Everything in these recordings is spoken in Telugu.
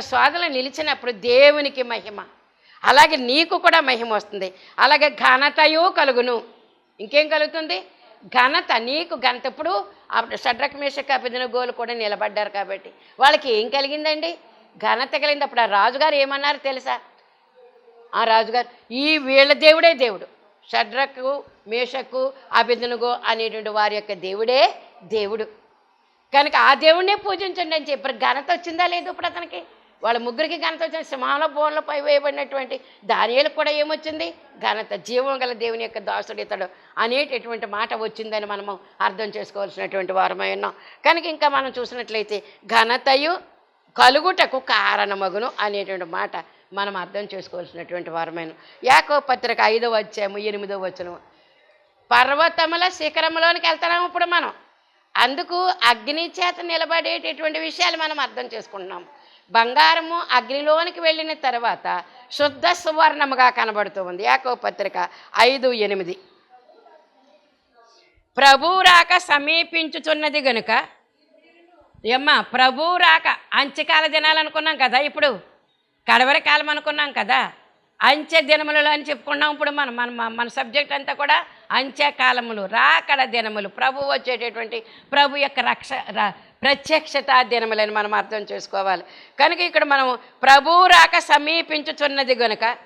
ఈ యొక్క నిలిచినప్పుడు దేవునికి మహిమ. అలాగే నీకు కూడా మహిమ వస్తుంది. అలాగే ఘనతయు కలుగును. ఇంకేం కలుగుతుంది? ఘనత. నీకు ఘనత. ఇప్పుడు షడ్రక్ మేషక్ అభిదిన గోలు కూడా నిలబడ్డారు కాబట్టి వాళ్ళకి ఏం కలిగిందండి? ఘనత కలిగింది. అప్పుడు ఆ రాజుగారు ఏమన్నారు తెలుసా? ఆ రాజుగారు ఈ వీళ్ళ దేవుడే దేవుడు. షడ్రకు మేషకు అభిదనుగో అనేటువంటి వారి యొక్క దేవుడే దేవుడు. కనుక ఆ దేవుడినే పూజించండి అని చెప్పారు. ఘనత వచ్చిందా లేదు ఇప్పుడు అతనికి? వాళ్ళ ముగ్గురికి ఘనత వచ్చిన సింహాల బోన్ల పై వేయబడినటువంటి దానియలకు కూడా ఏమొచ్చింది? ఘనత జీవం గల దేవుని యొక్క దాసుడు ఇతడు అనేటటువంటి మాట వచ్చిందని మనము అర్థం చేసుకోవాల్సినటువంటి వారమై ఉన్నాం. కనుక ఇంకా మనం చూసినట్లయితే ఘనతయు కలుగుటకు కారణమగును అనేటువంటి మాట మనం అర్థం చేసుకోవాల్సినటువంటి వారమైన యాకో పత్రిక ఐదో వచ్చాము ఎనిమిదో వచ్చను పర్వతముల శిఖరంలోనికి వెళ్తున్నాము ఇప్పుడు మనం. అందుకు అగ్ని చేత నిలబడేటటువంటి విషయాలు మనం అర్థం చేసుకుంటున్నాం బంగారము అగ్నిలోనికి వెళ్ళిన తర్వాత శుద్ధ సువర్ణముగా కనబడుతూ ఉంది. యాకో పత్రిక ఐదు ఎనిమిది. ప్రభు రాక సమీపించుచున్నది గనుక ఏమ్మా ప్రభు రాక అంచెకాల దినాలు అనుకున్నాం కదా ఇప్పుడు? కడవరి కాలం అనుకున్నాం కదా? అంచె దినములలో అని చెప్పుకున్నాం ఇప్పుడు మనం మన- మన సబ్జెక్ట్ అంతా కూడా అంత్యకాలములు రాకడ దినములు. ప్రభు వచ్చేటటువంటి ప్రభు యొక్క రక్ష ర- ప్రత్యక్షత దినములని మనం అర్థం చేసుకోవాలి. కనుక ఇక్కడ మనం ప్రభు రాక సమీపించుచున్నది గనుక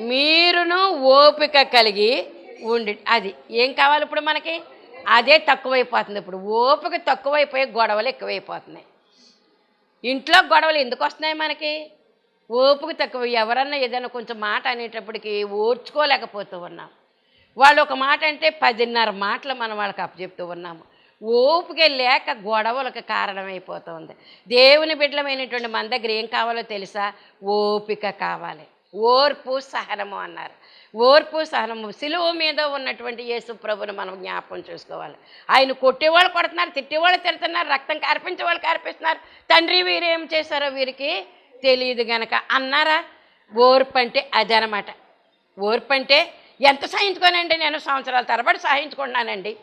మీరును ఓపిక కలిగి ఉండి అది ఏం కావాలి ఇప్పుడు మనకి? అదే తక్కువైపోతుంది ఇప్పుడు. ఓపిక తక్కువైపోయి గొడవలు ఎక్కువైపోతున్నాయి. ఇంట్లో గొడవలు ఎందుకు వస్తున్నాయి మనకి? ఓపిక తక్కువ. ఎవరన్నా ఏదైనా కొంచెం మాట అనేటప్పటికి ఓర్చుకోలేకపోతూ ఉన్నాం. వాళ్ళు ఒక మాట అంటే పదిన్నర మాటలు మనం వాళ్ళకి అప్పచెప్తూ ఉన్నాము. ఓపిక లేక గొడవలకు కారణమైపోతుంది. దేవుని బిడ్డలమైనటువంటి మన దగ్గర ఏం కావాలో తెలుసా? ఓపిక కావాలి. ఓర్పు సహనము అన్నారు. ఓర్పు సహనము సిలువ మీద ఉన్నటువంటి యేసు ప్రభుని మనం జ్ఞాపకం చేసుకోవాలి. ఆయన కొట్టేవాళ్ళు కొడుతున్నారు తిట్టేవాళ్ళు తిడుతున్నారు రక్తం కార్పించే వాళ్ళు కార్పిస్తున్నారు. తండ్రి వీరు ఏం చేశారో వీరికి తెలియదు గనక అన్నారా? ఓర్పు అంటే అదనమాట. ఓర్పు అంటే ఎంత సహించుకోనండి నేను సంవత్సరాల తరబడి సహించుకుంటున్నానండి?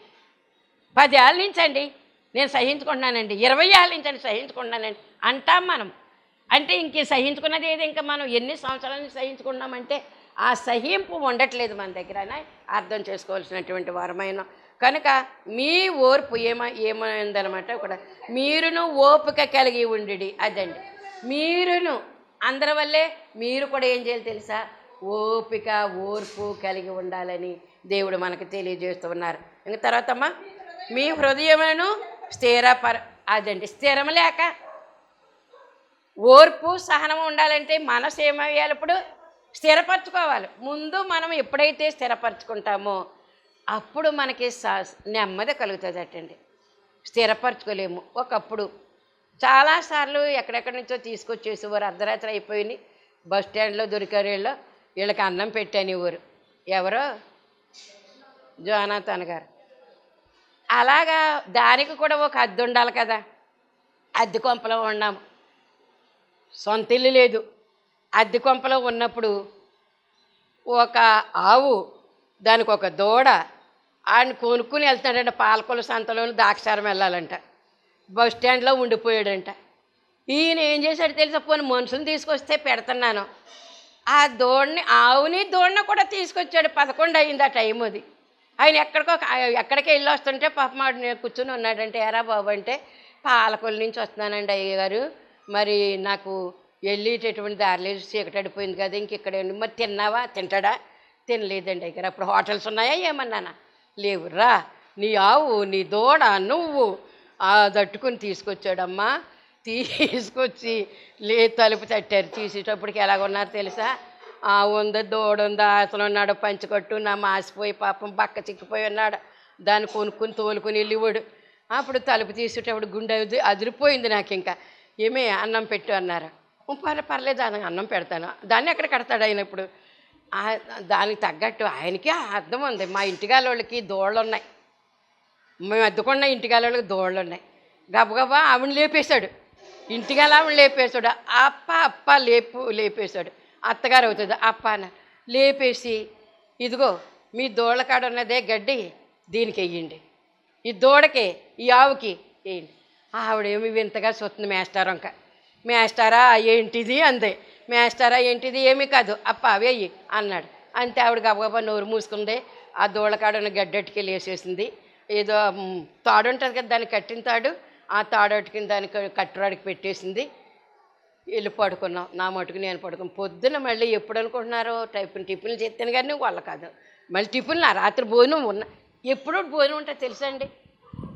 పది ఏళ్ళ నుంచి అండి నేను సహించుకుంటున్నానండి. ఇరవై ఏళ్ళ నుంచి అండి సహించుకుంటున్నానండి. అంటాం మనం. అంటే ఇంక సహించుకున్నది ఏది? ఇంకా మనం ఎన్ని సంవత్సరాల నుంచి సహించుకున్నామంటే ఆ సహింపు ఉండట్లేదు మన దగ్గర అర్థం చేసుకోవాల్సినటువంటి వారమైన. కనుక మీ ఓర్పు ఏమ ఏమైందనమాట ఇక్కడ మీరును ఓపిక కలిగి ఉండి అదండి. మీరును అందరి వల్లే మీరు కూడా ఏం చేయాలి తెలుసా? ఓపిక ఓర్పు కలిగి ఉండాలని దేవుడు మనకు తెలియజేస్తూ ఉన్నారు. ఇంక తర్వాత అమ్మా మీ హృదయమును స్థిరపర అదండి స్థిరం లేక ఓర్పు సహనం ఉండాలంటే మనసు ఏమయ్యాలి ఇప్పుడు? స్థిరపరచుకోవాలి. ముందు మనం ఎప్పుడైతే స్థిరపరచుకుంటామో అప్పుడు మనకి స- నెమ్మది కలుగుతుంది అటండి స్థిరపరచుకోలేము. ఒకప్పుడు చాలాసార్లు ఎక్కడెక్కడి నుంచో తీసుకొచ్చేసేవారు అర్ధరాత్రి అయిపోయింది. బస్ స్టాండ్లో దొరికారు వీళ్ళకి అన్నం పెట్టాను ఊరు. ఎవరో? జోనాథన్ గారు. అలాగా దానికి కూడా ఒక అద్దె ఉండాలి కదా. అద్దె కొంపలో ఉన్నాము. సొంత ఇల్లు లేదు. అద్దె కొంపలో ఉన్నప్పుడు ఒక ఆవు దానికి ఒక దూడ ఆయన కొనుక్కుని వెళ్తున్నాడంట పాలకొల సంతలోని దాక్షారం వెళ్ళాలంట. బస్ స్టాండ్లో ఉండిపోయాడంట. ఈయన ఏం చేశాడు తెలుసా? పోనీ మనుషులు తీసుకొస్తే పెడుతున్నాను. ఆ దూడని ఆవుని దోడిన కూడా తీసుకొచ్చాడు. పదకొండు అయింది ఆ టైం అది. ఆయన ఎక్కడికో ఎక్కడికి వెళ్ళి వస్తుంటే పాపమాడు నేను కూర్చుని ఉన్నాడంటే ఎరా బాబు అంటే పాలకొల్లు నుంచి వస్తున్నానండి అయ్య గారు మరి నాకు వెళ్ళేటటువంటి దారిలో చీకటి అడిపోయింది కదా ఇంక ఇక్కడ మరి తిన్నావా? తింటాడా? తినలేదండి అయ్య గారు అప్పుడు హోటల్స్ ఉన్నాయా ఏమన్నానా? లేవు రా నీ ఆవు నీ దూడ నువ్వు. ఆ దట్టుకుని తీసుకొచ్చాడమ్మా. తీసుకొచ్చి లే తలుపు తట్టారు. తీసేటప్పటికి ఎలాగున్నారు తెలుసా? ఆ ఉంది దూడ ఉందా అతను ఉన్నాడు పంచకట్టు నా మాసిపోయి పాపం బక్క చిక్కిపోయి ఉన్నాడు. దాన్ని కొనుక్కుని తోలుకుని వెళ్ళివాడు. అప్పుడు తలుపు తీసేటప్పుడు గుండె అదిరిపోయింది నాకు ఇంకా ఏమే అన్నం పెట్టు అన్నారు. పర్లే పర్లేదు దానికి అన్నం పెడతాను. దాన్ని ఎక్కడ కడతాడు ఆయన ఇప్పుడు? దానికి తగ్గట్టు ఆయనకి అర్థం ఉంది. మా ఇంటిగాల వాళ్ళకి దోళ్ళు ఉన్నాయి మేము అద్దుకున్న ఇంటిగాల వాళ్ళకి దోళ్ళు ఉన్నాయి గబగబా ఆవిడ లేపేశాడు. ఇంటిగాల లేపేశాడు. అప్ప అప్ప లేపు లేపేశాడు. అత్తగారు అవుతుంది అప్ప అన్న. లేపేసి ఇదిగో మీ దోళ్ళ కాడ ఉన్నదే గడ్డి దీనికి వెయ్యండి ఈ దూడకి ఈ ఆవుకి వేయండి. ఆవిడేమి వింతగా చూస్తుంది మేస్టార్ వంక మేస్టారా ఏంటిది? అందే. మేస్టారా ఏంటిది? ఏమీ కాదు. అప్ప వేయి అన్నాడు. అంతే ఆవిడ గబగబా నోరు మూసుకుంది. ఆ దూళకాడను గడ్డెట్టుకెళ్ళి వేసేసింది. ఏదో తాడు ఉంటుంది కదా దాన్ని కట్టిన తాడు. ఆ తాడట్టుకుని దానికి కట్టురాడికి పెట్టేసింది. వెళ్ళి పడుకున్నాం. నా మటుకు నేను పడుకున్నాం. పొద్దున మళ్ళీ ఎప్పుడు అనుకుంటున్నారో టిఫిన్ టిఫిన్లు చెప్తాను కానీ వాళ్ళ కాదు. మళ్ళీ టిఫిన్ నా రాత్రి భోజనం ఉన్న ఎప్పుడూ భోజనం ఉంటుంది తెలుసా అండి?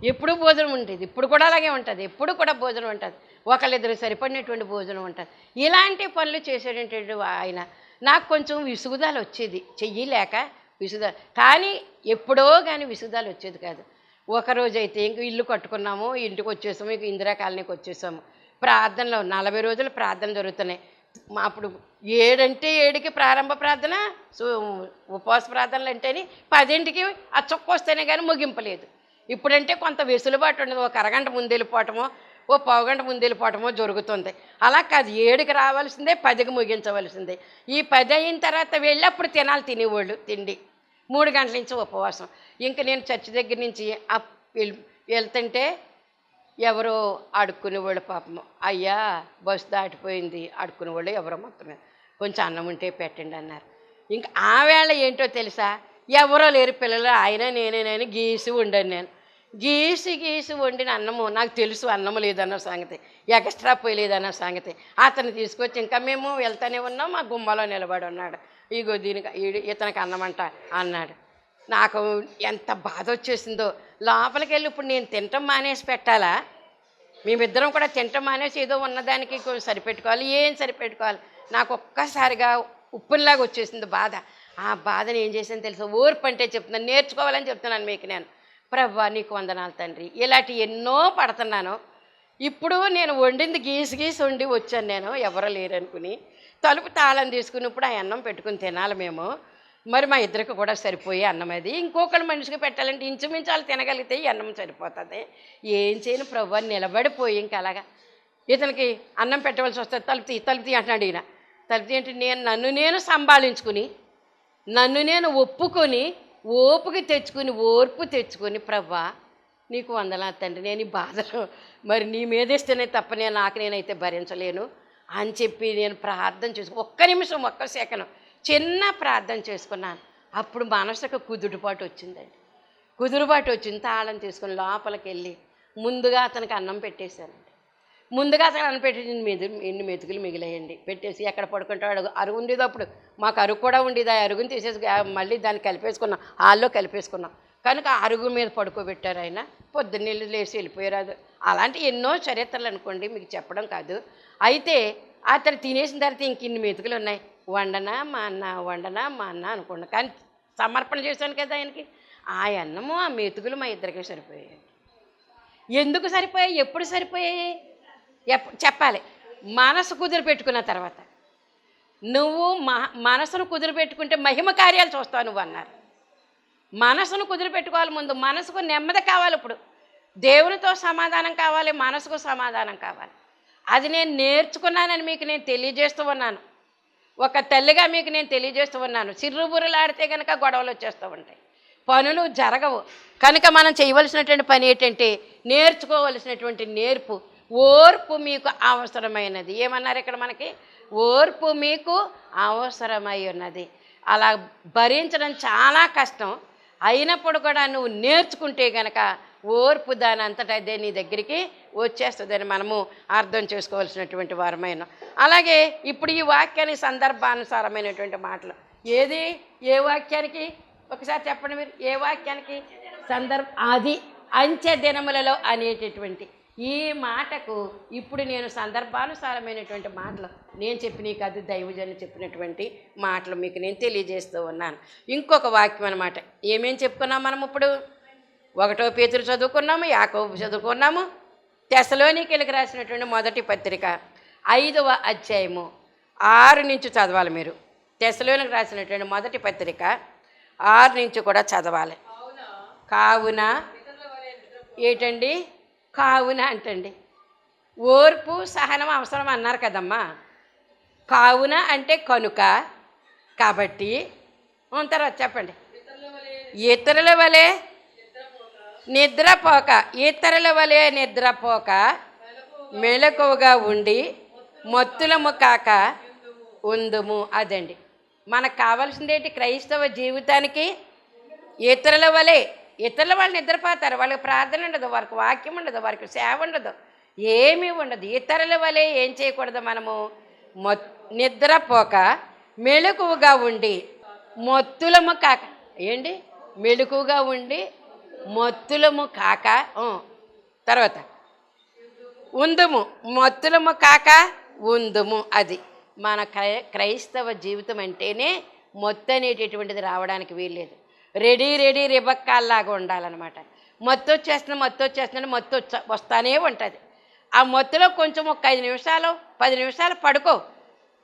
ఎప్పుడూ భోజనం ఉంటుంది. ఇప్పుడు కూడా అలాగే ఉంటుంది. ఎప్పుడు కూడా భోజనం ఉంటుంది. ఒకళ్ళిద్దరు సరిపడినటువంటి భోజనం ఉంటుంది. ఇలాంటి పనులు చేసేటటువంటి ఆయన నాకు కొంచెం విసుగుదాలు వచ్చేది చెయ్యలేక విసుగుదాలు కానీ ఎప్పుడో కానీ విసుగుదాలు వచ్చేది కాదు. ఒకరోజు అయితే ఇంక ఇల్లు కట్టుకున్నాము ఇంటికి వచ్చేసాము ఇంక ఇందిరా కాలనీకి వచ్చేసాము. ప్రార్థనలో నలభై రోజులు ప్రార్థన జరుగుతున్నాయి. మా అప్పుడు ఏడంటే ఏడుకి ప్రారంభ ప్రార్థన సు- ఉపవాస ప్రార్థనలు అంటేనే పదింటికి ఆ చొక్క వస్తేనే కానీ ముగింపలేదు. ఇప్పుడంటే కొంత వెసులుబాటు ఉండదు. ఒక అరగంట ముందు వెళ్ళిపోవటమో ఓ పావుగంట ముందు వెళ్ళిపోవటమో జరుగుతుంది. అలా కాదు ఏడుకి రావాల్సిందే పదికి ముగించవలసిందే. ఈ పది అయిన తర్వాత వెళ్ళి అప్పుడు తినాలి తినేవాళ్ళు తిండి. మూడు గంటల నుంచి ఉపవాసం. ఇంకా నేను చర్చి దగ్గర నుంచి అప్ వెళ్తుంటే ఎవరో అడుక్కునేవాళ్ళు పాపం అయ్యా బస్సు దాటిపోయింది. అడుక్కునేవాళ్ళు ఎవరో మొత్తం మీద కొంచెం అన్నం ఉంటే పెట్టండి అన్నారు. ఇంకా ఆ వేళ ఏంటో తెలుసా? ఎవరో లేరు పిల్లలు. ఆయన నేనే గీసి వండాను నేను. గీసి గీసి వండిన అన్నము. నాకు తెలుసు అన్నము లేదన్న సంగతి. ఎక్స్ట్రా పోయలేదన్న సంగతి. అతను తీసుకొచ్చి ఇంకా మేము వెళ్తూనే ఉన్నాం. మా గుమ్మలో నిలబడి ఉన్నాడు. ఇగో దీనికి ఈడు- ఇతనికి అన్నమంట అన్నాడు. నాకు ఎంత బాధ వచ్చేసిందో లోపలికి వెళ్ళి ఇప్పుడు నేను తినటం మానేసి పెట్టాలా? మేమిద్దరం కూడా తినటం మానేసి ఏదో ఉన్నదానికి కొంచెం సరిపెట్టుకోవాలి. ఏం సరిపెట్టుకోవాలి? నాకు ఒక్కసారిగా ఉప్పునిలాగా వచ్చేసింది బాధ. ఆ బాధను ఏం చేసాను తెలుసా? ఓర్పు అంటే చెప్తున్నాను. నేర్చుకోవాలని చెప్తున్నాను మీకు నేను. ప్రభా నీకు వందనాలు తండ్రి. ఇలాంటి ఎన్నో పడుతున్నాను. ఇప్పుడు నేను వండింది గీసి గీసి వండి వచ్చాను నేను ఎవరో లేరనుకుని. తలుపు తాళం తీసుకుని ఇప్పుడు ఆ అన్నం పెట్టుకుని తినాలి మేము. మరి మా ఇద్దరికి కూడా సరిపోయే అన్నం అది. ఇంకొకరి మనిషికి పెట్టాలంటే ఇంచుమించు వాళ్ళు తినగలిగితే ఈ అన్నం సరిపోతుంది. ఏం చేయను ప్రభు అని నిలబడిపోయి ఇంకా అలాగా. ఇతనికి అన్నం పెట్టవలసి వస్తుంది తలుపు తీ తలుపు తీ అంటున్నాడు ఈయన. తలుపు తీ అంటే నేను నన్ను నేను సంభాళించుకుని నన్ను నేను ఒప్పుకొని ఓపుకి తెచ్చుకుని ఓర్పు తెచ్చుకొని ప్రభా నీకు వందలా తండ్రి నేను ఈ బాధలో. మరి నీ మీదేస్తేనే తప్ప నేను నాకు నేనైతే భరించలేను అని చెప్పి నేను ప్రార్థన చేసుకు ఒక్క నిమిషం ఒక్క సెకను చిన్న ప్రార్థన చేసుకున్నాను. అప్పుడు మనసుకు కుదురుబాటు వచ్చిందండి. కుదురుబాటు వచ్చింది తాళం తీసుకుని లోపలికి వెళ్ళి ముందుగా అతనికి అన్నం పెట్టేశానండి. ముందుగా అతను అన్నం పెట్టి మెదు ఎన్ని మెతుకులు మిగిలాయండి. పెట్టేసి ఎక్కడ పడుకుంటాడు అరుగు ఉండేది అప్పుడు. మాకు అరుగు కూడా ఉండేది ఆ అరుగుని తీసేసి మళ్ళీ దాన్ని కలిపేసుకున్నాం హాల్లో కలిపేసుకున్నాం. కనుక అరుగు మీద పడుకోబెట్టారు ఆయన. పొద్దున్నీళ్ళు లేచి వెళ్ళిపోయారు అలాంటి ఎన్నో చరిత్రలు అనుకోండి మీకు చెప్పడం కాదు. అయితే అతను తినేసిన తర్వాత ఇంక ఇన్ని మెతుకులు ఉన్నాయి. వండనా మా అన్న వండనా మా అన్న అనుకోండి. కానీ సమర్పణ చేశాను కదా ఆయనకి. ఆ అన్నము ఆ మెతుకులు మా ఇద్దరికి సరిపోయాయి. ఎందుకు సరిపోయాయి? ఎప్పుడు సరిపోయాయి? ఎప్ చెప్పాలి. మనసు కుదిరి పెట్టుకున్న తర్వాత. నువ్వు మనసును కుదిరి పెట్టుకుంటే మహిమ కార్యాలు చూస్తావు నువ్వు అన్నారు. మనసును కుదిరిపెట్టుకోవాలి ముందు. మనసుకు నెమ్మది కావాలి ఇప్పుడు. దేవునితో సమాధానం కావాలి మనసుకు సమాధానం కావాలి. అది నేను నేర్చుకున్నానని మీకు నేను తెలియజేస్తూ ఉన్నాను. ఒక తల్లిగా మీకు నేను తెలియజేస్తూ ఉన్నాను. చిర్రుబురులాడితే కనుక గొడవలు వచ్చేస్తూ ఉంటాయి. పనులు జరగవు. కనుక మనం చేయవలసినటువంటి పని ఏంటంటే నేర్చుకోవలసినటువంటి నేర్పు. ఓర్పు మీకు అవసరమైనది. ఏమన్నారు ఇక్కడ మనకి? ఓర్పు మీకు అవసరమై ఉన్నది. అలా భరించడం చాలా కష్టం. అయినప్పుడు కూడా నువ్వు నేర్చుకుంటే గనక ఓర్పు దాని అంతటా అదే నీ దగ్గరికి వచ్చేస్తుందని మనము అర్థం చేసుకోవాల్సినటువంటి వారమైన. అలాగే ఇప్పుడు ఈ వాక్యానికి సందర్భానుసారమైనటువంటి మాటలు. ఏది? ఏ వాక్యానికి? ఒకసారి చెప్పండి మీరు. ఏ వాక్యానికి? సందర్భ అది అంచె దినములలో అనేటటువంటి. ఈ మాటకు ఇప్పుడు నేను సందర్భానుసారమైనటువంటి మాటలు. నేను చెప్పినవి కాదు దైవజను చెప్పినటువంటి మాటలు మీకు నేను తెలియజేస్తూ ఉన్నాను. ఇంకొక వాక్యం అనమాట ఏమేం చెప్పుకున్నాం మనం ఇప్పుడు? ఒకటో పేతురు చదువుకున్నాము యాకో చదువుకున్నాము తెసలోనికెళ్ళకి రాసినటువంటి మొదటి పత్రిక ఐదవ అధ్యాయము ఆరు నుంచి చదవాలి మీరు. తెసలోనికి రాసినటువంటి మొదటి పత్రిక ఆరు నుంచి కూడా చదవాలి. కావున ఏటండి? కావున అంటండి. ఓర్పు సహనం అవసరం అన్నారు కదమ్మా. కావున అంటే కనుక కాబట్టి తర్వాత చెప్పండి. ఇతరుల వలె నిద్రపోక ఇతరుల వలె నిద్రపోక మెలకువగా ఉండి మత్తులము కాక ఉందుము అదండి. మనకు కావాల్సింది ఏంటి క్రైస్తవ జీవితానికి ఇతరుల వలె ఇతరుల వాళ్ళు నిద్రపోతారు. వాళ్ళకి ప్రార్థన ఉండదు వారికి వాక్యం ఉండదు వారికి సేవ ఉండదు ఏమీ ఉండదు. ఇతరుల వలె ఏం చేయకూడదు మనము? మొ నిద్రపోక మెలకువగా ఉండి మొత్తులము కాక ఏంటి? మెలకువగా ఉండి మొత్తులము కాక తర్వాత ఉందుము మొత్తులము కాక ఉందుము అది. మన క్రై క్రైస్తవ జీవితం అంటేనే మొత్తు అనేటటువంటిది రావడానికి వీల్లేదు. రెడీ రెడీ రిబక్కాల్లాగా ఉండాలన్నమాట. మొత్తం వచ్చేస్తున్నా మొత్తం వచ్చేస్తున్నా మొత్తం వస్తానే ఉంటుంది. ఆ మొత్తులో కొంచెం ఒక ఐదు నిమిషాలు పది నిమిషాలు పడుకో.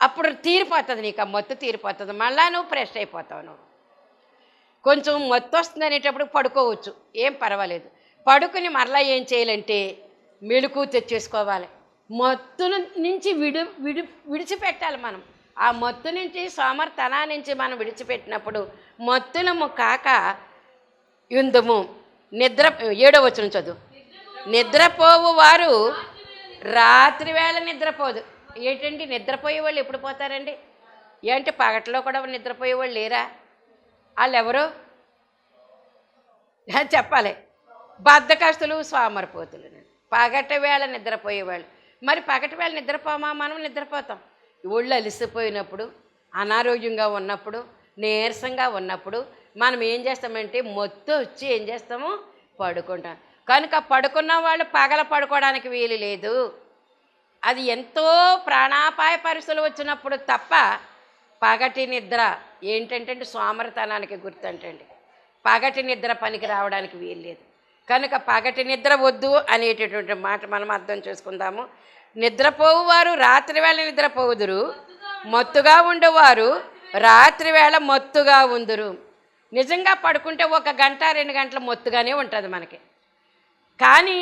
అప్పుడు తీరిపోతుంది నీకు ఆ మొత్తు తీరిపోతుంది. మళ్ళా నువ్వు ఫ్రెష్ అయిపోతావు నువ్వు. కొంచెం మత్తు వస్తుంది అనేటప్పుడు పడుకోవచ్చు. ఏం పర్వాలేదు. పడుకుని మరలా ఏం చేయాలంటే మెళుకు తెచ్చేసుకోవాలి. మొత్తు నుంచి విడి విడి విడిచిపెట్టాలి మనం. ఆ మొత్తు నుంచి సోమర్తనా నుంచి మనం విడిచిపెట్టినప్పుడు మొత్తులము కాక యుందము. నిద్ర ఏడో వచ్చిన చదువు. నిద్రపోవు వారు రాత్రి వేళ నిద్రపోదు. ఏంటండి? నిద్రపోయే వాళ్ళు ఎప్పుడు పోతారండి? ఏంటి పగట్లో కూడా నిద్రపోయే వాళ్ళు లేరా? వాళ్ళు ఎవరు చెప్పాలి. బద్ధకస్తులు స్వామరిపోతులు. పగటి వేళ నిద్రపోయేవాళ్ళు మరి పగటి వేళ నిద్రపోమా? మనం నిద్రపోతాం. ఒళ్ళు అలిసిపోయినప్పుడు అనారోగ్యంగా ఉన్నప్పుడు నీరసంగా ఉన్నప్పుడు మనం ఏం చేస్తామంటే మొత్తం వచ్చి ఏం చేస్తాము? పడుకుంటాం. కనుక పడుకున్న వాళ్ళు పగల పడుకోవడానికి వీలు లేదు. అది ఎంతో ప్రాణాపాయ పరిస్థితులు వచ్చినప్పుడు తప్ప పగటి నిద్ర ఏంటంటే సోమరతనానికి గుర్తంటండి. పగటి నిద్ర పనికి రావడానికి వీల్లేదు కనుక పగటి నిద్ర వద్దు అనేటటువంటి మాట మనం అర్థం చేసుకుందాము. నిద్రపోవు వారు రాత్రి వేళ నిద్రపోవుదురు. మత్తుగా ఉండేవారు రాత్రి వేళ మత్తుగా ఉందురు. నిజంగా పడుకుంటే ఒక గంట రెండు గంటల మొత్తుగానే ఉంటుంది మనకి. కానీ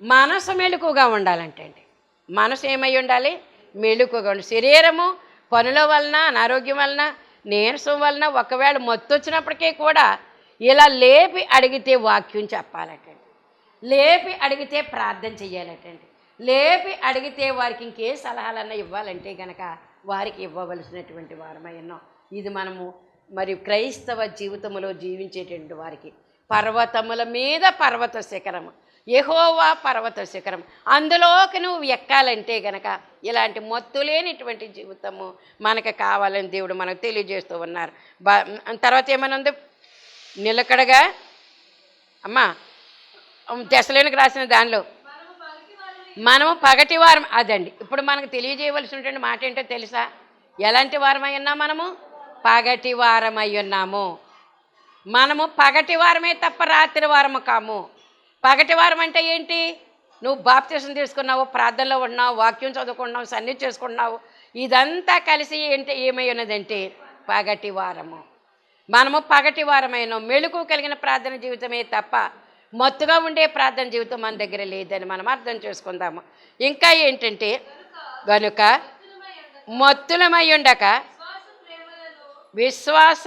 మనసు మెలకుగా ఉండాలంటే అండి మనసు ఏమై ఉండాలి? మెలకుగా ఉండాలి. శరీరము పనుల వలన అనారోగ్యం వలన నీరసం వలన ఒకవేళ మత్తు వచ్చినప్పటికీ కూడా ఇలా లేపి అడిగితే వాక్యం చెప్పాలటండి. లేపి అడిగితే ప్రార్థన చెయ్యాలటండి. లేపి అడిగితే వారికి ఇంకే సలహాలన్నా ఇవ్వాలంటే గనక వారికి ఇవ్వవలసినటువంటి వారమై ఉన్నాం. ఇది మనము మరి క్రైస్తవ జీవితంలో జీవించేటువంటి వారికి. పర్వతముల మీద పర్వత శిఖరము. యహోవా పర్వత శిఖరం. అందులోకి నువ్వు ఎక్కాలంటే గనక ఇలాంటి మొత్తు లేనిటువంటి జీవితము మనకు కావాలని దేవుడు మనకు తెలియజేస్తూ ఉన్నారు. బా తర్వాత ఏమనుంది నిలకడగా అమ్మా దశలేనికి రాసిన దానిలో మనము పగటి వారం అదండి. ఇప్పుడు మనకు తెలియజేయవలసినటువంటి మాట ఏంటో తెలుసా? ఎలాంటి వారమై ఉన్నాం మనము? పగటి వారమై ఉన్నాము. మనము పగటి వారమే తప్ప రాత్రి వారము కాము. పగటి వారం అంటే ఏంటి? నువ్వు బాప్తీసం తీసుకున్నావు ప్రార్థనలో ఉన్నావు వాక్యం చదువుకున్నావు సన్నిధి చేసుకున్నావు ఇదంతా కలిసి ఏంటి ఏమై ఉన్నదంటే పగటి వారము మనము పగటి వారమైన మెళుకు కలిగిన ప్రార్థన జీవితమే తప్ప మత్తుగా ఉండే ప్రార్థన జీవితం మన దగ్గర లేదని మనం అర్థం చేసుకుందాము. ఇంకా ఏంటంటే గనుక మత్తులమై ఉండక విశ్వాస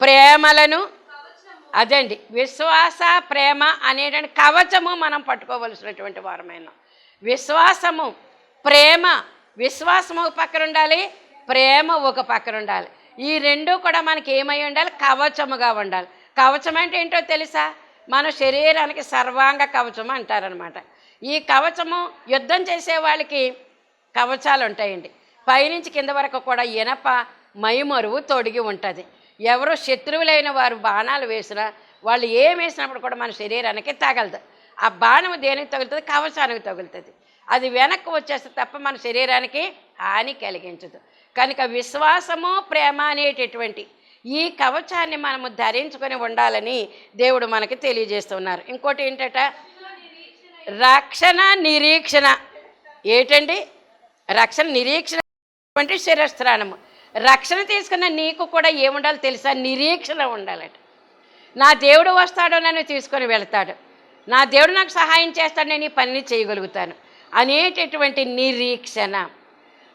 ప్రేమలను అదండి. విశ్వాస ప్రేమ అనేటువంటి కవచము మనం పట్టుకోవలసినటువంటి వారమైన. విశ్వాసము ప్రేమ విశ్వాసము ఒక పక్కన ఉండాలి ప్రేమ ఒక పక్కన ఉండాలి. ఈ రెండు కూడా మనకి ఏమై ఉండాలి? కవచముగా ఉండాలి. కవచం అంటే ఏంటో తెలుసా? మన శరీరానికి సర్వాంగ కవచం అంటారనమాట ఈ కవచము యుద్ధం చేసే వాళ్ళకి కవచాలు ఉంటాయండి. పైనుంచి కింద వరకు కూడా ఇనప మైమరువు తొడిగి ఉంటుంది. ఎవరు శత్రువులైన వారు బాణాలు వేసినా వాళ్ళు ఏం వేసినప్పుడు కూడా మన శరీరానికి తగలదు. ఆ బాణం దేనికి తగులుతుంది? కవచానికి తగులుతుంది. అది వెనక్కి వచ్చేస్తే తప్ప మన శరీరానికి హాని కలిగించదు. కనుక విశ్వాసము ప్రేమ అనేటటువంటి ఈ కవచాన్ని మనము ధరించుకొని ఉండాలని దేవుడు మనకి తెలియజేస్తున్నారు. ఇంకోటి ఏంటట? రక్షణ నిరీక్షణ. ఏంటండి? రక్షణ నిరీక్షణ అంటే శిరస్త్రాణము రక్షణ తీసుకున్న నీకు కూడా ఏముండాలి తెలుసా? నిరీక్షణ ఉండాలట. నా దేవుడు వస్తాడో నన్ను తీసుకొని వెళ్తాడు. నా దేవుడు నాకు సహాయం చేస్తాడు నేను ఈ పనిని చేయగలుగుతాను. అనేటటువంటి నిరీక్షణ.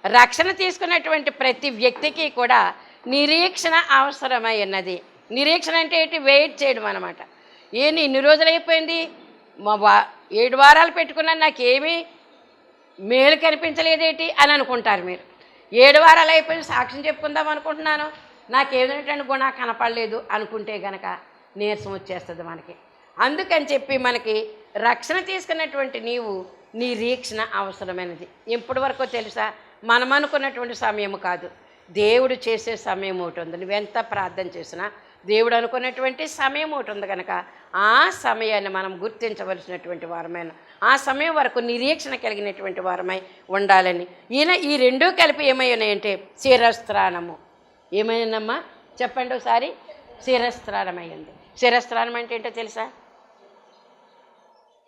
రక్షణ తీసుకున్నటువంటి ప్రతి వ్యక్తికి కూడా నిరీక్షణ అవసరమై ఉన్నది నిరీక్షణ అంటే ఏంటి? వెయిట్ చేయడం అనమాట ఏంటి ఇన్ని రోజులు అయిపోయింది. మా వా ఏడు వారాలు పెట్టుకున్నాను నాకేమీ మేలు కనిపించలేదేటి? అని అనుకుంటారు మీరు. ఏడు వారాలు అయిపోయి సాక్ష్యం చెప్పుకుందాం అనుకుంటున్నాను. నాకేమిటంటే గుణ కనపడలేదు అనుకుంటే గనక నీరసం వచ్చేస్తుంది మనకి. అందుకని చెప్పి మనకి రక్షణ తీసుకున్నటువంటి నీవు నీ రీక్షణ అవసరమైనది. ఇప్పటి వరకు తెలుసా? మనం అనుకున్నటువంటి సమయం కాదు. దేవుడు చేసే సమయం ఒకటి ఉంది. నువ్వెంత ప్రార్థన చేసినా దేవుడు అనుకున్నటువంటి సమయం ఒకటి ఉంది కనుక ఆ సమయాన్ని మనం గుర్తించవలసినటువంటి వారమైన ఆ సమయం వరకు నిరీక్షణ కలిగినటువంటి వారమై ఉండాలని. ఈయన ఈ రెండూ కలిపి ఏమై ఉన్నాయంటే శిరస్త్రాణము. ఏమైందమ్మా? చెప్పండి ఒకసారి. శిరస్త్రాణం అయ్యింది శిరస్త్రాణం అంటే ఏంటో తెలుసా?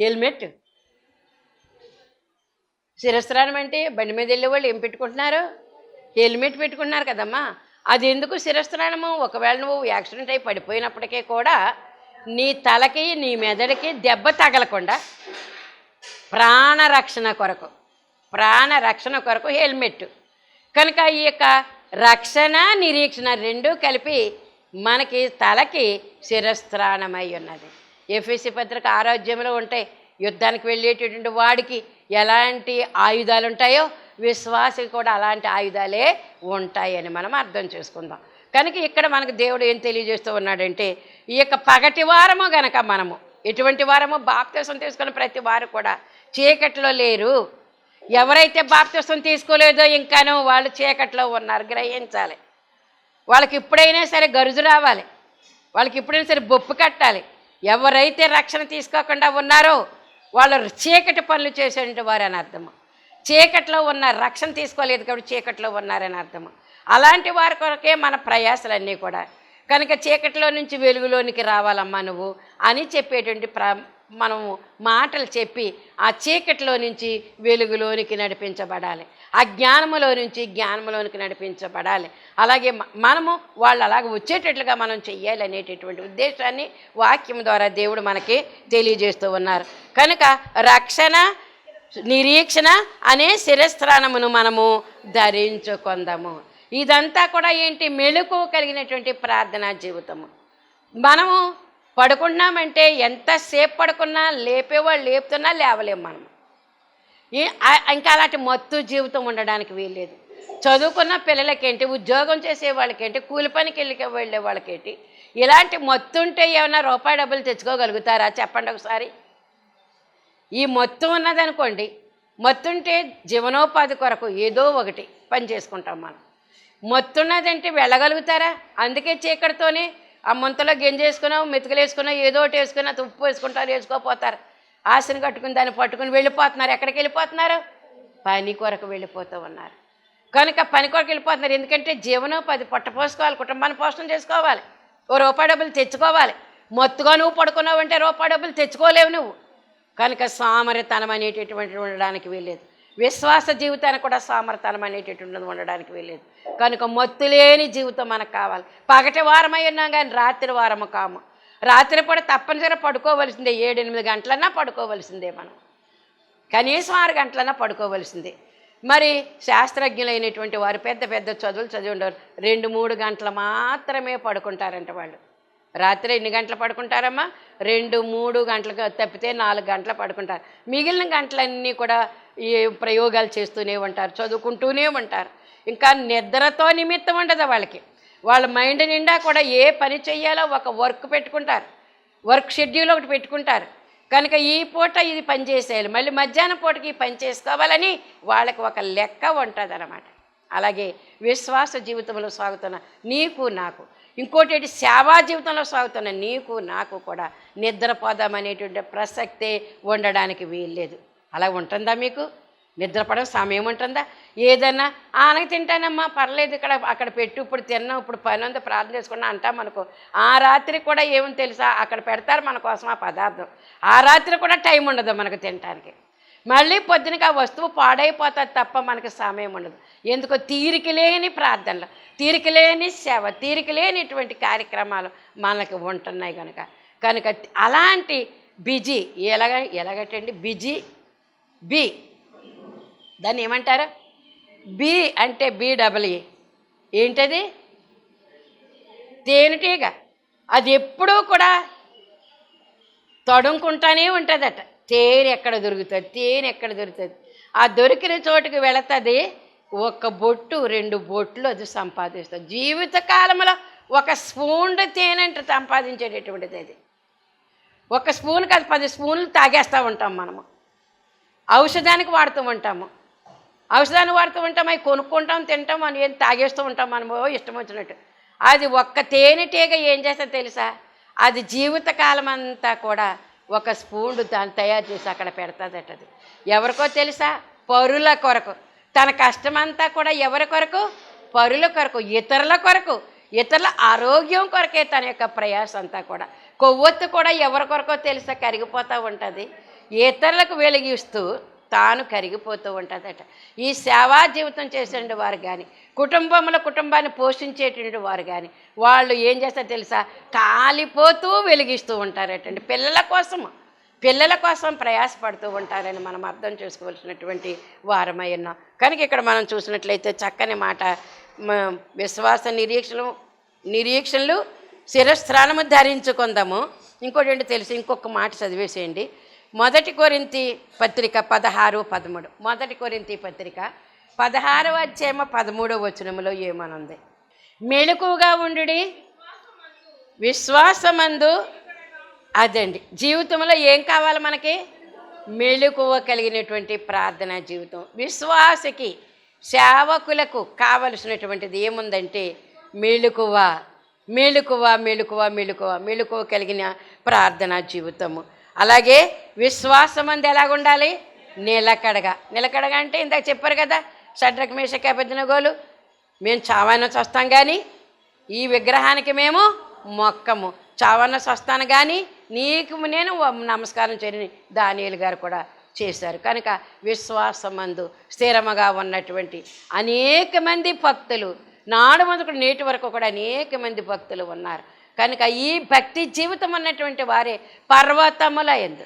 హెల్మెట్. శిరస్త్రాణం అంటే బండి మీద వెళ్ళే వాళ్ళు ఏం పెట్టుకుంటున్నారు? హెల్మెట్ పెట్టుకుంటున్నారు కదమ్మా. అది ఎందుకు శిరస్త్రాణము ఒకవేళ నువ్వు యాక్సిడెంట్ అయి పడిపోయినప్పటికీ కూడా నీ తలకి నీ మెదడుకి దెబ్బ తగలకుండా ప్రాణరక్షణ కొరకు ప్రాణరక్షణ కొరకు హెల్మెట్ కనుక ఈ యొక్క రక్షణ నిరీక్షణ రెండూ కలిపి మనకి తలకి శిరస్త్రాణమై ఉన్నది. ఎఫ్ఎస్సి పత్రిక ఆరోగ్యంలో ఉంటాయి యుద్ధానికి వెళ్ళేటటువంటి వాడికి ఎలాంటి ఆయుధాలు ఉంటాయో విశ్వాసకి కూడా అలాంటి ఆయుధాలే ఉంటాయని మనం అర్థం చేసుకుందాం. కనుక ఇక్కడ మనకు దేవుడు ఏం తెలియజేస్తూ ఉన్నాడంటే ఈ యొక్క పగటి వారము గనక మనము ఎటువంటి వారము బాప్తీసం తీసుకున్న ప్రతి వారు కూడా చీకట్లో లేరు. ఎవరైతే బాప్తీసం తీసుకోలేదో ఇంకానూ వాళ్ళు చీకట్లో ఉన్నారు గ్రహించాలి. వాళ్ళకి ఇప్పుడైనా సరే గరుజు రావాలి. వాళ్ళకి ఇప్పుడైనా సరే బొప్పు కట్టాలి. ఎవరైతే రక్షణ తీసుకోకుండా ఉన్నారో వాళ్ళు చీకటి పనులు చేసేటువంటి వారు అని అర్థము. చీకట్లో ఉన్న రక్షణ తీసుకోలేదు కాబట్టి చీకట్లో ఉన్నారని అర్థం. అలాంటి వారి కొరకే మన ప్రయాసలన్నీ కూడా. కనుక చీకట్లో నుంచి వెలుగులోనికి రావాలమ్మా నువ్వు అని చెప్పేటువంటి ప్ర మనము మాటలు చెప్పి ఆ చీకటిలో నుంచి వెలుగులోనికి నడిపించబడాలి. ఆ జ్ఞానములో నుంచి జ్ఞానములోనికి నడిపించబడాలి. అలాగే మనము వాళ్ళు అలాగ వచ్చేటట్లుగా మనం చెయ్యాలి అనేటటువంటి ఉద్దేశాన్ని వాక్యం ద్వారా దేవుడు మనకి తెలియజేస్తూ ఉన్నారు. కనుక రక్షణ నిరీక్షణ అనే శిరస్త్రాణమును మనము ధరించుకుందాము. ఇదంతా కూడా ఏంటి? మెలకు కలిగినటువంటి ప్రార్థనా జీవితము. మనము పడుకున్నామంటే ఎంతసేపు పడుకున్నా లేపేవాళ్ళు లేపుతున్నా లేవలేము మనం ఇంకా అలాంటి మత్తు జీవితం ఉండడానికి వీల్లేదు. చదువుకున్న పిల్లలకేంటి? ఉద్యోగం చేసే వాళ్ళకేంటి? కూలి పనికి వెళ్ళి వెళ్ళే వాళ్ళకేంటి? ఇలాంటి మత్తుంటే ఏమైనా రూపాయి డబ్బులు తెచ్చుకోగలుగుతారా? చెప్పండి ఒకసారి. ఈ మొత్తం ఉన్నదనుకోండి మొత్తుంటే జీవనోపాధి కొరకు ఏదో ఒకటి పని చేసుకుంటాం మనం. మొత్తున్నదంటే వెళ్ళగలుగుతారా? అందుకే చీకటితోనే ఆ ముంతలో గెంజి వేసుకున్నావు మెతుకులు వేసుకున్నావు ఏదో ఒకటి వేసుకున్నా ఉప్పు వేసుకుంటారు వేసుకోపోతారు. ఆశను కట్టుకుని దాన్ని పట్టుకుని వెళ్ళిపోతున్నారు. ఎక్కడికి వెళ్ళిపోతున్నారు? పని కొరకు వెళ్ళిపోతూ ఉన్నారు. కనుక పని కొరకు వెళ్ళిపోతున్నారు. ఎందుకంటే జీవనోపాధి పొట్ట పోసుకోవాలి కుటుంబాన్ని పోషణ చేసుకోవాలి. ఓ రూపాయి డబ్బులు తెచ్చుకోవాలి. మొత్తుగా నువ్వు పడుకున్నావు అంటే రూపాయి డబ్బులు తెచ్చుకోలేవు నువ్వు. కనుక సామరతనం అనేటటువంటి ఉండడానికి వీల్లేదు. విశ్వాస జీవితానికి కూడా సామరతనం అనేటటువంటి ఉండడానికి వీల్లేదు. కనుక మత్తు లేని జీవితం మనకు కావాలి. పగటి వారమై ఉన్నాం కానీ రాత్రి వారము కాము. రాత్రి పూట తప్పనిసరిగా పడుకోవలసిందే. ఏడెనిమిది గంటలన్నా పడుకోవలసిందే మనం. కనీసం ఆరు గంటలన్నా పడుకోవలసిందే. మరి శాస్త్రజ్ఞులైనటువంటి వారు పెద్ద పెద్ద చదువులు చదివి ఉండరు రెండు మూడు గంటలు మాత్రమే పడుకుంటారంట వాళ్ళు. రాత్రి ఎన్ని గంటలు పడుకుంటారమ్మా? రెండు మూడు గంటలకు తప్పితే నాలుగు గంటలు పడుకుంటారు. మిగిలిన గంటలన్నీ కూడా ఈ ప్రయోగాలు చేస్తూనే ఉంటారు చదువుకుంటూనే ఉంటారు. ఇంకా నిద్రతో నిమిత్తం ఉండదు వాళ్ళకి. వాళ్ళ మైండ్ నిండా కూడా ఏ పని చేయాలో ఒక వర్క్ పెట్టుకుంటారు. వర్క్ షెడ్యూల్ ఒకటి పెట్టుకుంటారు. కనుక ఈ పూట ఇది పని చేసేయాలి. మళ్ళీ మధ్యాహ్నం పూటకి పని చేసుకోవాలని వాళ్ళకి ఒక లెక్క ఉంటుంది అలాగే విశ్వాస జీవితంలో సాగుతున్న నీకు నాకు ఇంకోటి ఏంటి? సేవా జీవితంలో సాగుతున్న నీకు నాకు కూడా నిద్రపోదామనేటువంటి ప్రసక్తే ఉండడానికి వీల్లేదు. అలా ఉంటుందా మీకు? నిద్రపడం సమయం ఉంటుందా? ఏదన్నా ఆనకి తింటానమ్మా పర్లేదు ఇక్కడ అక్కడ పెట్టు ఇప్పుడు తిన్నాం ఇప్పుడు పని ఉంది ప్రార్థన చేసుకున్నా అంటాం అనుకో. ఆ రాత్రి కూడా ఏమని తెలుసా? అక్కడ పెడతారు మన కోసం ఆ పదార్థం. ఆ రాత్రి కూడా టైం ఉండదు మనకు తినడానికి మళ్ళీ పొద్దునకి ఆ వస్తువు పాడైపోతుంది తప్ప మనకు సమయం ఉండదు. ఎందుకో తీరిక లేని ప్రార్థనలు తీరిక లేని సేవ తీరిక లేనిటువంటి కార్యక్రమాలు మనకు ఉంటున్నాయి కనుక కనుక అలాంటి బిజీ ఎలాగ ఎలాగటండి? Busy B. దాన్ని ఏమంటారు? బి అంటే బీడబ్ల్యూ ఏంటది? తేనెటీగ. అది ఎప్పుడూ కూడా తడుముకుంటానే ఉంటుందట. తేనె ఎక్కడ దొరుకుతుంది? తేనె ఎక్కడ దొరుకుతుంది? ఆ దొరికిన చోటుకి వెళుతుంది. ఒక బొట్టు రెండు బొట్లు అది సంపాదిస్తుంది. జీవితకాలంలో ఒక స్పూన్ తేనంట సంపాదించేటటువంటిది అది. ఒక స్పూన్ కాదు పది స్పూన్లు తాగేస్తూ ఉంటాం మనము. ఔషధానికి వాడుతూ ఉంటాము. ఔషధాన్ని వాడుతూ ఉంటాం అవి కొనుక్కుంటాం తింటాం అని ఏం తాగేస్తూ ఉంటాం మనము ఇష్టం వచ్చినట్టు. అది ఒక్క తేనెటీగ ఏం చేస్తా తెలుసా? అది జీవితకాలం అంతా కూడా ఒక స్పూన్ దాన్ని తయారు చేసి అక్కడ పెడతాదట అది ఎవరికో తెలుసా? పరుల కొరకు. తన కష్టమంతా కూడా ఎవరి కొరకు? పరుల కొరకు ఇతరుల కొరకు. ఇతరుల ఆరోగ్యం కొరకే తన యొక్క ప్రయాస అంతా కూడా. కొవ్వొత్తు కూడా ఎవరి కొరకో తెలుసా? కరిగిపోతూ ఉంటుంది. ఇతరులకు వెలిగిస్తూ తాను కరిగిపోతూ ఉంటుందట. ఈ సేవా జీవితం చేసేటువంటి వారు కానీ కుటుంబంలో కుటుంబాన్ని పోషించేటువంటి వారు కానీ వాళ్ళు ఏం చేస్తారో తెలుసా? కాలిపోతూ వెలిగిస్తూ ఉంటారటండి. పిల్లల కోసం పిల్లల కోసం ప్రయాసపడుతూ ఉంటారని మనం అర్థం చేసుకోవాల్సినటువంటి వారమై ఉన్నాం కనుక ఇక్కడ మనం చూసినట్లయితే చక్కని మాట విశ్వాస నిరీక్షలు నిరీక్షణలు శిరస్త్రానము ధరించుకుందాము. ఇంకోటి తెలుసు? ఇంకొక మాట చదివేసేయండి. మొదటి కొరింతి పత్రిక పదహారు పదమూడు. మొదటి కొరింతి పత్రిక పదహారవ అధ్యాయమ పదమూడవ వచనములో ఏమనుంది? మెలకుగా ఉండు విశ్వాసమందు అదండి. జీవితంలో ఏం కావాలి మనకి? మెలకువ కలిగినటువంటి ప్రార్థనా జీవితం. విశ్వాసకి సేవకులకు కావలసినటువంటిది ఏముందంటే మెలకువ. మెలకువ మెలకువ మెలకువ మెలకువ కలిగిన ప్రార్థనా జీవితము. అలాగే విశ్వాసం అంది ఎలాగుండాలి? నిలకడగా. నిలకడగా అంటే ఇందాక చెప్పారు కదా షడ్రక్ మేషక పెద్దనగోలు మేము చావైనా చస్తాం కానీ ఈ విగ్రహానికి మేము మొక్కము. చావన్న స్వస్థాను కానీ నీకు నేను నమస్కారం చేయని దానియలు గారు కూడా చేశారు. కనుక విశ్వాసమందు స్థిరముగా ఉన్నటువంటి అనేక మంది భక్తులు నాడు మొదటి నేటి వరకు కూడా అనేక మంది భక్తులు ఉన్నారు. కనుక ఈ భక్తి జీవితం ఉన్నటువంటి వారే పర్వతముల ఎందు.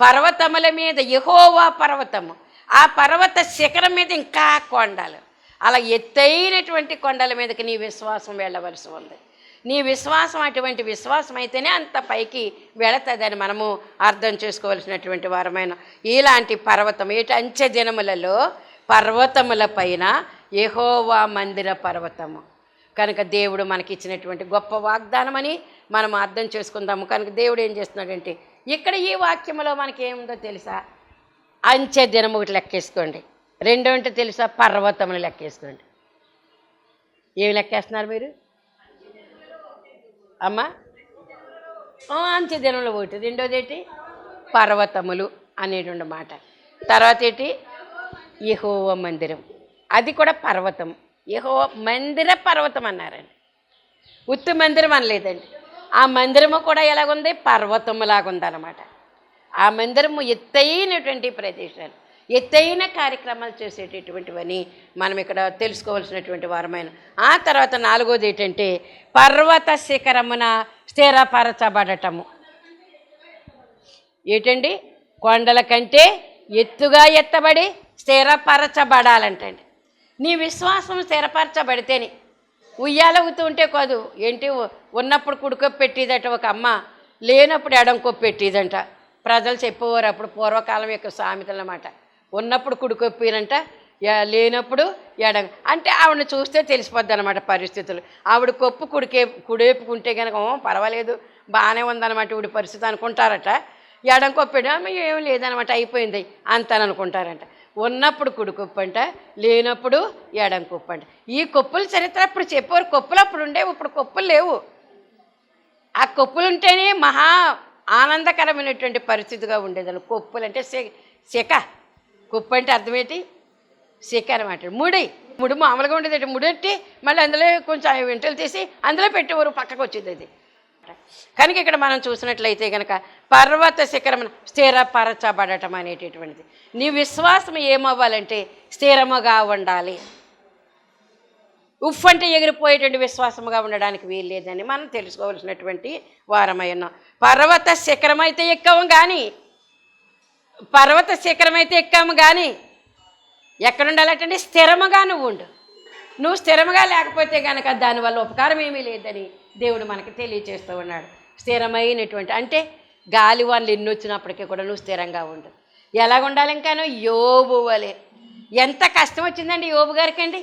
పర్వతముల మీద యహోవా పర్వతము. ఆ పర్వత శిఖరం మీద ఇంకా కొండలు. అలా ఎత్తైనటువంటి కొండల మీదకి నీ విశ్వాసం వెళ్ళవలసి ఉంది. నీ విశ్వాసం అటువంటి విశ్వాసం అయితేనే అంత పైకి వెళుతుందని మనము అర్థం చేసుకోవాల్సినటువంటి వారమైన ఇలాంటి పర్వతం ఏటి అంచె దినములలో పర్వతముల పైన యహోవా మందిర పర్వతము. కనుక దేవుడు మనకి ఇచ్చినటువంటి గొప్ప వాగ్దానమని మనం అర్థం చేసుకుందాము. కనుక దేవుడు ఏం చేస్తున్నాడంటే ఇక్కడ ఈ వాక్యంలో మనకి ఏముందో తెలుసా? అంచె దినము ఒకటి లెక్కేసుకోండి. రెండో అంటే తెలుసా? పర్వతములు లెక్కేసుకోండి. ఏమి లెక్కేస్తున్నారు మీరు? అమ్మా? అంచె దినంలో ఒకటి. రెండోది ఏంటి? పర్వతములు అనేటువంటి మాట. తర్వాత ఏంటి? యహోవ మందిరం. అది కూడా పర్వతం. యహో మందిర పర్వతం అన్నారండి. ఉత్తి మందిరం అనలేదండి. ఆ మందిరము కూడా ఎలాగుంది? పర్వతములాగా ఉందన్నమాట ఆ మందిరము ఎత్తైనటువంటి ప్రదేశాలు ఎత్తైన కార్యక్రమాలు చేసేటటువంటివని మనం ఇక్కడ తెలుసుకోవాల్సినటువంటి వారమైన. ఆ తర్వాత నాలుగోది ఏంటంటే పర్వత శిఖరమున స్థిరపరచబడటము. ఏంటండి? కొండల కంటే ఎత్తుగా ఎత్తబడి స్థిరపరచబడాలంటండి. నీ విశ్వాసం స్థిరపరచబడితేనే. ఉయ్యాల ఉంటే కాదు ఏంటి ఉన్నప్పుడు కుడికొప్పెట్టేదట ఒక అమ్మ లేనప్పుడు ఎడంకొప్పెట్టేదంట. పెట్టేదంట ప్రజలు చెప్పేవారు అప్పుడు పూర్వకాలం యొక్క సామెతలు అన్నమాట ఉన్నప్పుడు కుడికొప్పినంట లేనప్పుడు ఎడం. అంటే ఆవిడని చూస్తే తెలిసిపోద్ది అనమాట పరిస్థితులు. ఆవిడ కొప్పు కుడికే కుడేపుకుంటే కనుక పర్వాలేదు బాగానే ఉందన్నమాట ఈవిడ పరిస్థితి అనుకుంటారట. ఎడంకొప్పాడు ఏం లేదనమాట అయిపోయింది అంత అని అనుకుంటారంట ఉన్నప్పుడు కుడి కుప్పంట అంట లేనప్పుడు ఎడం కుప్పంట. అంట ఈ కొప్పుల చరిత్ర అప్పుడు చెప్పేవారు. కొప్పులు అప్పుడు ఉండేవి ఇప్పుడు కొప్పులు లేవు. ఆ కొప్పులు ఉంటేనే మహా ఆనందకరమైనటువంటి పరిస్థితిగా ఉండేదాన్ని కొప్పులు అంటే శిఖ. కుప్పు అంటే అర్థం శిఖ అనమాట ముడి. ముడి మామూలుగా ఉండేది ముడెట్టి మళ్ళీ అందులో కొంచెం వెంటలు తీసి అందులో పెట్టేవారు పక్కకు వచ్చేది అది. కనుక ఇక్కడ మనం చూసినట్లయితే కనుక పర్వత శిఖరం స్థిరపరచబడటం అనేటటువంటిది. నీ విశ్వాసం ఏమవ్వాలంటే స్థిరముగా ఉండాలి. ఉఫ్ అంటే ఎగిరిపోయేటువంటి విశ్వాసముగా ఉండడానికి వీల్లేదని మనం తెలుసుకోవాల్సినటువంటి వారమై ఉన్నాం. పర్వత శిఖరం అయితే ఎక్కము కానీ పర్వత శిఖరం అయితే ఎక్కాము కానీ ఎక్కడ ఉండాలంటే స్థిరముగా నువ్వు ఉండు. నువ్వు స్థిరముగా లేకపోతే కనుక దానివల్ల ఉపకారం ఏమీ లేదని దేవుడు మనకి తెలియచేస్తూ ఉన్నాడు. స్థిరమైనటువంటి అంటే గాలి వాళ్ళు ఎన్ని వచ్చినప్పటికీ కూడా నువ్వు స్థిరంగా ఉండు. ఎలాగ ఉండాలి ఇంకాను? యోబు వలే. ఎంత కష్టం వచ్చిందండి యోబు గారికి అండి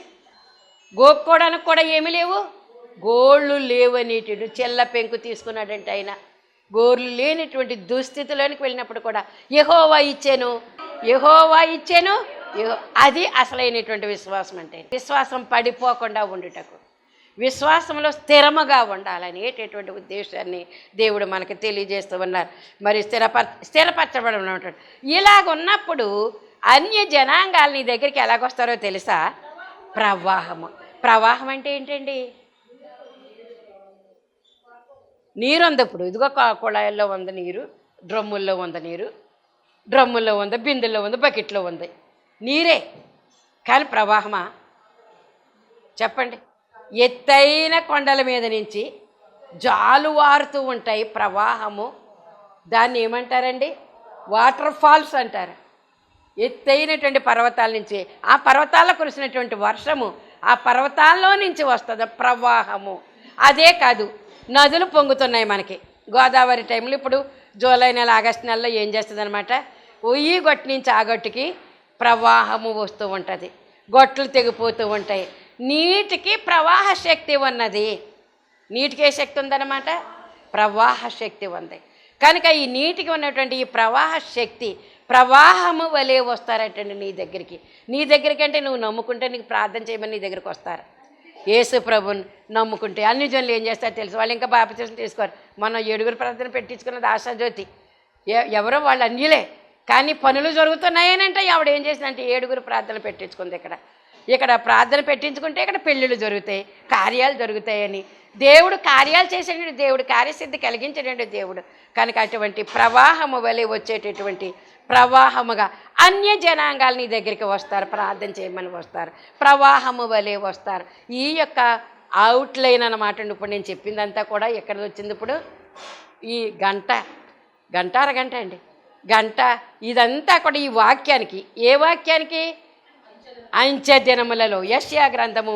గోక్కోవడానికి కూడా ఏమీ లేవు. గోళ్ళు లేవనేటి చెల్ల పెంకు తీసుకున్నాడంటే ఆయన. గోర్లు లేనటువంటి దుస్థితిలోనికి వెళ్ళినప్పుడు కూడా యహోవా ఇచ్చాను యహోవా ఇచ్చాను అది అసలైనటువంటి విశ్వాసం అంటే విశ్వాసం పడిపోకుండా ఉండుటకు. విశ్వాసంలో స్థిరముగా ఉండాలనేటటువంటి ఉద్దేశాన్ని దేవుడు మనకి తెలియజేస్తూ ఉన్నారు. మరి స్థిరపర స్థిరపరచబడి ఉన్నటువంటి ఇలాగ ఉన్నప్పుడు అన్య జనాంగాలు నీ దగ్గరికి ఎలాగొస్తారో తెలుసా? ప్రవాహము. ప్రవాహం అంటే ఏంటండి? నీరు ఉంది ఇప్పుడు ఇదిగో కా- కుళాయిల్లో ఉంది నీరు డ్రమ్ముల్లో ఉంది నీరు డ్రమ్ముల్లో ఉంది బిందెల్లో ఉంది బకెట్లో ఉంది. నీరే. కానీ ప్రవాహమా? చెప్పండి. ఎత్తైన కొండల మీద నుంచి జాలువారుతూ ఉంటాయి ప్రవాహము. దాన్ని ఏమంటారండి? వాటర్ ఫాల్స్ అంటారు. ఎత్తైనటువంటి పర్వతాల నుంచి ఆ పర్వతాల్లో కురిసినటువంటి వర్షము ఆ పర్వతాల్లో నుంచి వస్తుంది ప్రవాహము. అదే కాదు నదులు పొంగుతున్నాయి మనకి. గోదావరి టైంలో ఇప్పుడు జూలై నెల ఆగస్టు నెలలో ఏం చేస్తుంది అనమాట ఈ గొట్టు నుంచి ఆ గొట్టుకి ప్రవాహము వస్తూ ఉంటుంది. గొట్లు తెగిపోతూ ఉంటాయి. నీటికి ప్రవాహ శక్తి ఉన్నది. నీటికి ఏ శక్తి ఉందన్నమాట? ప్రవాహ శక్తి ఉంది. కనుక ఈ నీటికి ఉన్నటువంటి ఈ ప్రవాహ శక్తి ప్రవాహము వలె వస్తారటండి నీ దగ్గరికి. నీ దగ్గరికి అంటే నువ్వు నమ్ముకుంటే నీకు ప్రార్థన చేయమని నీ దగ్గరికి వస్తారు. యేసు ప్రభుని నమ్ముకుంటే అన్ని జనులు ఏం చేస్తారు తెలుసు? వాళ్ళు ఇంకా బాప్తిసం తీసుకోరు. మనం ఏడుగురు ప్రార్థన పెట్టించుకున్నది ఆశాజ్యోతి ఎ- ఎవరో వాళ్ళు అన్యులే. కానీ పనులు జరుగుతున్నాయనంటే ఆవిడ ఏం చేసిందంటే ఏడుగురు ప్రార్థనలు పెట్టించుకుంది ఇక్కడ. ఇక్కడ ప్రార్థన పెట్టించుకుంటే ఇక్కడ పెళ్ళిళ్ళు జరుగుతాయి కార్యాలు జరుగుతాయని. దేవుడు కార్యాలు చేసేటువంటి దేవుడు కార్యసిద్ధి కలిగించేటువంటి దేవుడు. కనుక అటువంటి ప్రవాహము వలె వచ్చేటటువంటి ప్రవాహముగా అన్య జనాంగాలు నీ దగ్గరికి వస్తారు ప్రార్థన చేయమని వస్తారు. ప్రవాహము వలె వస్తారు. ఈ యొక్క అవుట్లైన్ అన్నమాట ఇప్పుడు నేను చెప్పిందంతా కూడా ఎక్కడ వచ్చింది ఇప్పుడు? ఈ గంట గంట అరగంట అండి. గంట ఇదంతా కూడా ఈ వాక్యానికి ఏ వాక్యానికి? అంచె దినములలో యశ్యా గ్రంథము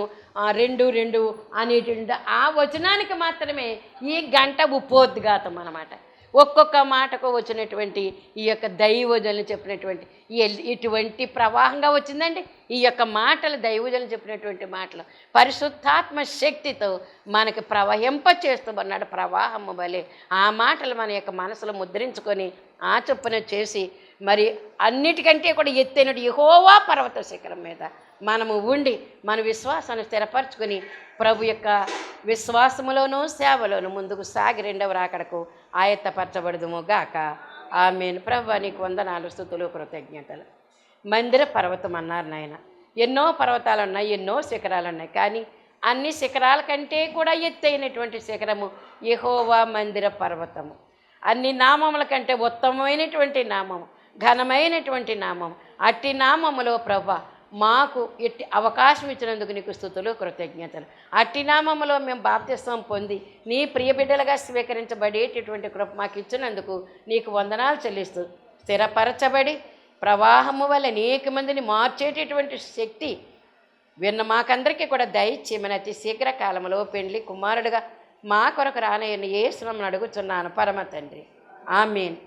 రెండు రెండు అనేటువంటి ఆ వచనానికి మాత్రమే ఈ గంట ఉపోద్ఘాతం అన్నమాట. ఒక్కొక్క మాటకు వచ్చినటువంటి ఈ యొక్క దైవజనులు చెప్పినటువంటి ఇటువంటి ప్రవాహంగా వచ్చిందండి. ఈ యొక్క మాటలు దైవజనులు చెప్పినటువంటి మాటలు పరిశుద్ధాత్మ శక్తితో మనకి ప్రవహింప చేస్తున్నాడు ప్రవాహము వలె ఆ మాటలు మన యొక్క మనసులో ముద్రించుకొని ఆ చొప్పున చేసి మరి అన్నిటికంటే కూడా ఎత్తైన యహోవా పర్వత శిఖరం మీద. మనము ఉండి మన విశ్వాసాన్ని స్థిరపరచుకొని ప్రభు యొక్క విశ్వాసములోనూ సేవలోను ముందుకు సాగి రెండవ రాకడకు ఆయత్తపరచబడదుము గాక. ఆమెను. ప్రభు నీకు వందనాలు స్థుతులు కృతజ్ఞతలు. మందిర పర్వతం అన్నారు నాయన. ఎన్నో పర్వతాలు ఉన్నాయి ఎన్నో శిఖరాలు ఉన్నాయి కానీ అన్ని శిఖరాల కంటే కూడా ఎత్తైనటువంటి శిఖరము యహోవా మందిర పర్వతము. అన్ని నామముల కంటే ఉత్తమమైనటువంటి నామము. ఘనమైనటువంటి నామం. అట్టి నామములో ప్రభ మాకు ఎట్టి అవకాశం ఇచ్చినందుకు నీకు స్థుతులు కృతజ్ఞతలు. అట్టి నామములో మేము బాప్తిస్వం పొంది నీ ప్రియబిడ్డలుగా స్వీకరించబడేటటువంటి కృప మాకు ఇచ్చినందుకు నీకు వందనాలు చెల్లిస్తూ స్థిరపరచబడి ప్రవాహము వల్ల అనేక మందిని మార్చేటటువంటి శక్తి విన్న మాకందరికీ కూడా దయచేయమని అతి శీఘ్ర కాలంలో పెండ్లి కుమారుడుగా మా కొరకు రానయ్యని ఏ శ్రమను అడుగుచున్నాను. పరమ తండ్రి. ఆమెన్.